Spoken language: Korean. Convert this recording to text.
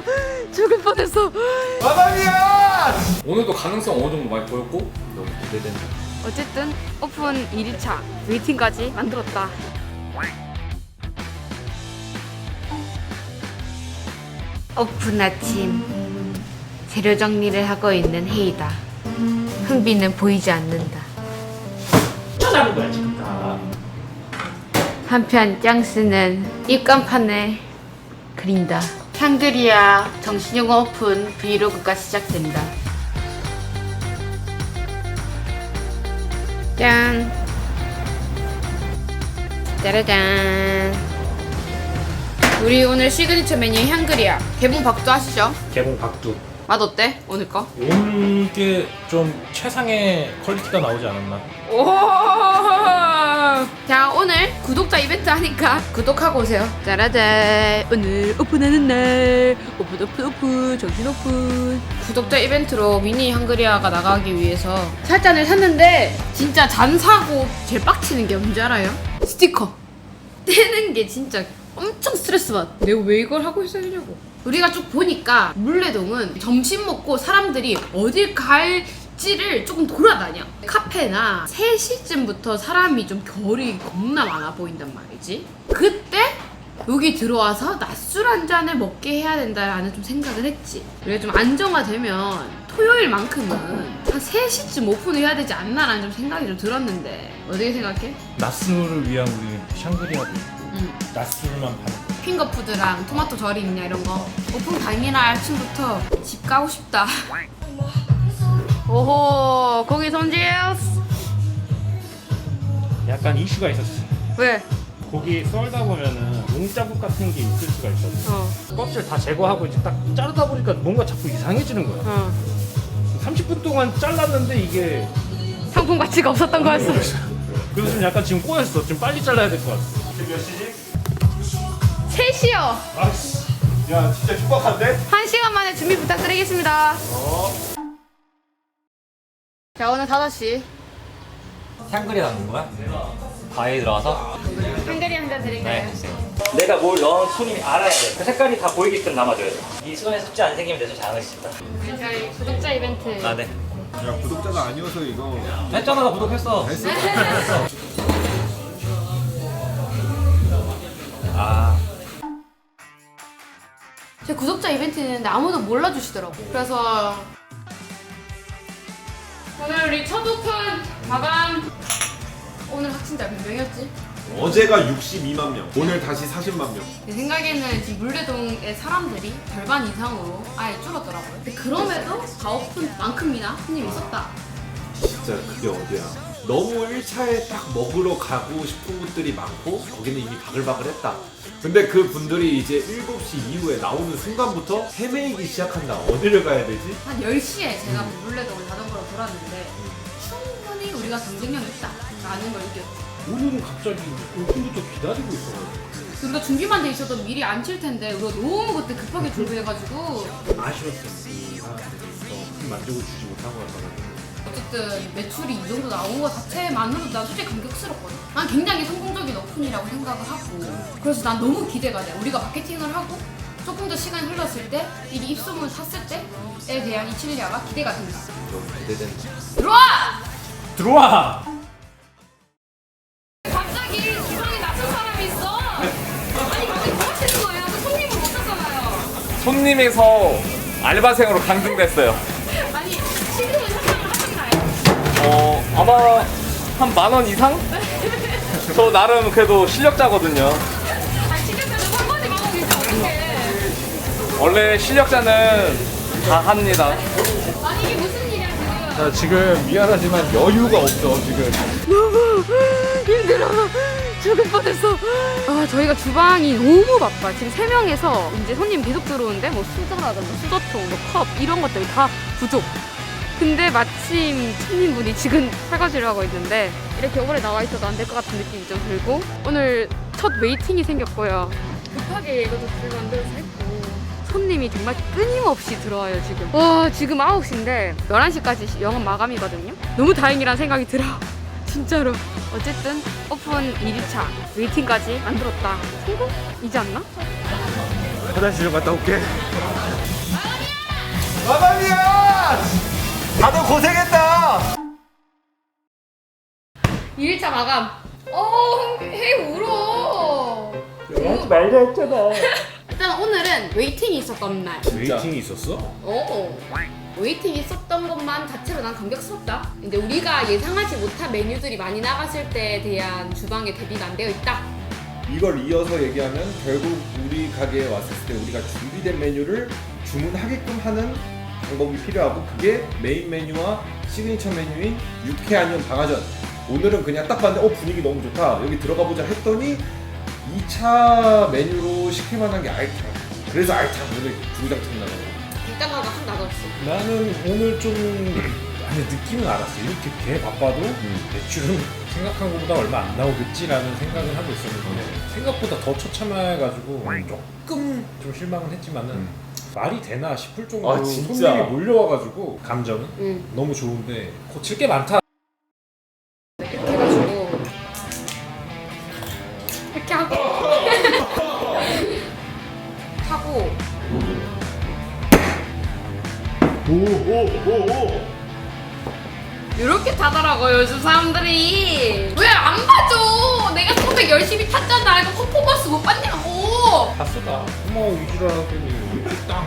뻔했어. 죽을 뻔했어. 마담이야! 오늘도 가능성 어느 정도 많이 보였고 너무 기대된다. 어쨌든 오픈 1일차 웨이팅까지 만들었다. 오픈 아침 재료 정리를 하고 있는 헤이다. 흥비는 보이지 않는다. 찾아본 거야 지금 다. 한편 짱스는 입간판에 그린다. 향그리아 정신용 오픈 브이로그가 시작된다. 짠. 짜라잔. 우리 오늘 시그니처 메뉴 향그리아 개봉 박도 하시죠? 개봉 박두. 맛 어때? 오늘 거? 오늘 게좀 최상의 퀄리티가 나오지 않았나? 오! 자 오늘 구독자 이벤트 하니까 구독하고 오세요. 짜라잔 오늘 오픈하는 날 오픈 오픈 오픈 정신 오픈 구독자 이벤트로 미니 한그리아가 나가기 위해서 살잔을 샀는데 진짜 잔 사고 제일 빡치는 게 뭔지 알아요? 스티커 떼는 게 진짜 엄청 스트레스 받. 내가 왜 이걸 하고 있어야 되냐고. 우리가 쭉 보니까 물레동은 점심 먹고 사람들이 어딜 갈 지를 조금 돌아다녀. 카페나 3시쯤부터 사람이 좀 결이 겁나 많아 보인단 말이지. 그때 여기 들어와서 낮술 한 잔을 먹게 해야 된다라는 좀 생각을 했지. 그래 좀 안정화되면 토요일만큼은 한 3시쯤 오픈을 해야 되지 않나라는 좀 생각이 좀 들었는데 어떻게 생각해? 낮술을 위한 우리 샹그리아도 있고 응. 낮술만 파는 핑거푸드랑 토마토 절이 있냐 이런 거 오픈 당일날 아침부터 집 가고 싶다 오호 고기 손질스 약간 이슈가 있었어. 왜? 고기 썰다 보면은 용자국 같은 게 있을 수가 있었어. 어, 껍질 다 제거하고 이제 딱 자르다 보니까 뭔가 자꾸 이상해지는 거야. 어. 30분 동안 잘랐는데 이게 상품 가치가 없었던 거였어 그래서 좀 약간 지금 꼬였어. 좀 빨리 잘라야 될 것 같아. 지금 몇 시지? 3시요 아씨. 야 진짜 촉박한데? 1시간 만에 준비 부탁드리겠습니다 자 오늘 5시 향그리 나는 거야? 바에 들어가서? 한가리 한잔 드릴까요? 내가 뭘 넣은 손님이 알아야 돼. 그 색깔이 다 보이게끔 남아줘야 돼. 이 손에 습지 안 생기면 내손 잘하겠습니다. 저희 구독자 이벤트 아, 네. 야 구독자가 아니어서 이거 했잖아, 나 구독했어. 했어? 아, 제 구독자 이벤트 있는데 아무도 몰라주시더라고. 그래서 오늘 우리 첫 오픈 마감. 오늘 확진자 몇 명이었지? 어제가 62만 명 오늘 다시 40만 명내 생각에는 지금 물레동의 사람들이 절반 이상으로 아예 줄었더라고요. 근데 그럼에도 다 오픈만큼이나 손님이 있었다. 진짜 그게 어디야 너무 1차에 딱 먹으러 가고 싶은 곳들이 많고 거기는 이미 바글바글했다 근데 그 분들이 이제 7시 이후에 나오는 순간부터 헤매이기 시작한다 어디를 가야 되지? 한 10시에 제가 물레동을 자전거로 돌았는데 충분히 우리가 경쟁력 있다 라는 걸 느꼈죠. 오늘은 갑자기 오픈부터 기다리고 있어가지고 우리가 준비만 돼 있어도 미리 안 칠 텐데 우리가 너무 그때 급하게 준비해가지고 아쉬웠어. 이 사람들이 더 큰 만족을 주지 못한 것 같아가지고. 어쨌든 매출이 이 정도 나온 것 자체만으로도 난 솔직히 감격스럽거든. 난 굉장히 성공적인 오픈이라고 생각을 하고 그래서 난 너무 기대가 돼. 우리가 마케팅을 하고 조금 더 시간이 흘렀을 때 이 입소문 샀을 때에 대한 이 칠리아가 기대가 된다. 너무 기대된다 들어와! 들어와. 갑자기 주방에 낯선 사람이 있어. 아니 갑자기 뭐 하시는 거예요? 그 손님을 못 샀잖아요. 손님에서 알바생으로 강등됐어요. 아마 한 만 원 이상? 저 나름 그래도 실력자거든요. 아니 지금까지 한마디 하고 계시면 어떡해. 원래 실력자는 다 합니다. 아니 이게 무슨 일이야 지금. 나 지금 미안하지만 여유가 없어 지금 너무 힘들어. 죽을 뻔했어. 아, 저희가 주방이 너무 바빠. 지금 세 명에서 이제 손님 계속 들어오는데 뭐 수저라든가 수저통, 뭐 컵 이런 것들이 다 부족. 근데 마침 손님분이 지금 설거지를 하고 있는데 이렇게 오래 나와 있어도 안 될 것 같은 느낌이 좀 들고 오늘 첫 웨이팅이 생겼고요. 급하게 이것도 들 만들어서 했고 손님이 정말 끊임없이 들어와요 지금. 와 지금 9시인데 11시까지 영업 마감이거든요. 너무 다행이란 생각이 들어. 진짜로. 어쨌든 오픈 1일차 웨이팅까지 만들었다. 성공이지 않나? 화장실 좀 갔다 올게 마감이야! 다들 고생했다! 2일차 마감. 어, 해 울어. 말자 했잖아. 일단 오늘은 웨이팅이 있었던 날. 웨이팅이 있었어? 오. 웨이팅이 있었던 것만 자체로 난 감격스럽다. 근데 우리가 예상하지 못한 메뉴들이 많이 나갔을 때에 대한 주방의 대비가 안 되어 있다. 이걸 이어서 얘기하면 결국 우리 가게에 왔을 때 우리가 준비된 메뉴를 주문하게끔 하는 방법이 필요하고 그게 메인 메뉴와 시그니처 메뉴인 육회 아니면 방아전. 오늘은 그냥 딱 봤는데 어 분위기 너무 좋다. 여기 들어가 보자 했더니 2차 메뉴로 시킬 만한 게 알탕. 그래서 알탕 오늘 주구장창 나가고. 객단가가 확 나갔어. 나는 오늘 좀 아니 느낌은 알았어. 이렇게 개 바빠도 매출은 생각한 것보다 얼마 안 나오겠지라는 생각을 하고 있었는데 생각보다 더 처참해가지고 조금 좀 실망은 했지만은 말이 되나 싶을 정도로 아, 진짜? 손님이 몰려와가지고 감정은 응. 너무 좋은데 고칠 게 많다. 이렇게 해가지고 이렇게 하고 하고 이렇게 타더라고요 요즘 사람들이. 왜 안 봐줘 내가 선택 열심히 탔잖아. 이거 퍼포먼스 못 봤냐고. 다쓰다. 뭐 위주로 하더니 딱